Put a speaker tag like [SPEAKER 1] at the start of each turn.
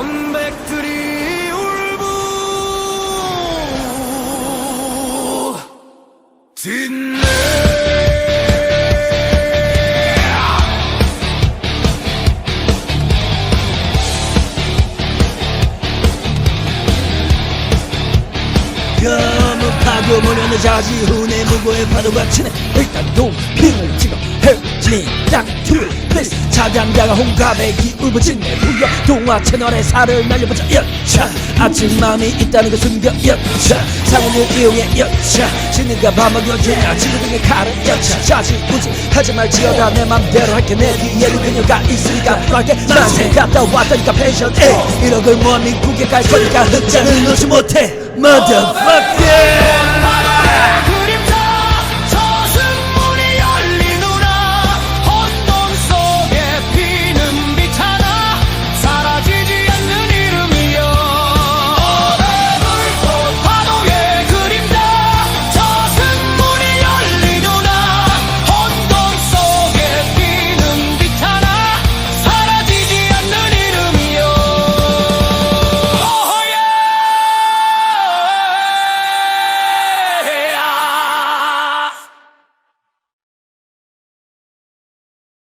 [SPEAKER 1] 논백들이 울부. 짖네 파고 몰려는 자지 훈의 무고의 파도가 치네. 일단 동핑을 땅투 플레이스 차장자가 홍가백이 울부짖네 후여 동화 채널에 살을 날려보자 여차. 아침 마음이 있다는 거 숨겨 여차. 상훈을 이용해 여차. 신는가 밥 먹여주냐 친구등에 칼을 여차. 자지우지 하지 말지어다 내 맘대로 할게. 내 뒤에는 그녀가 있으니까 불안게 만세 갔다 왔다니까 펜션에 이런 걸 뭐니 국에 갈 거니까 흑자는 놓지 못해. Motherfucker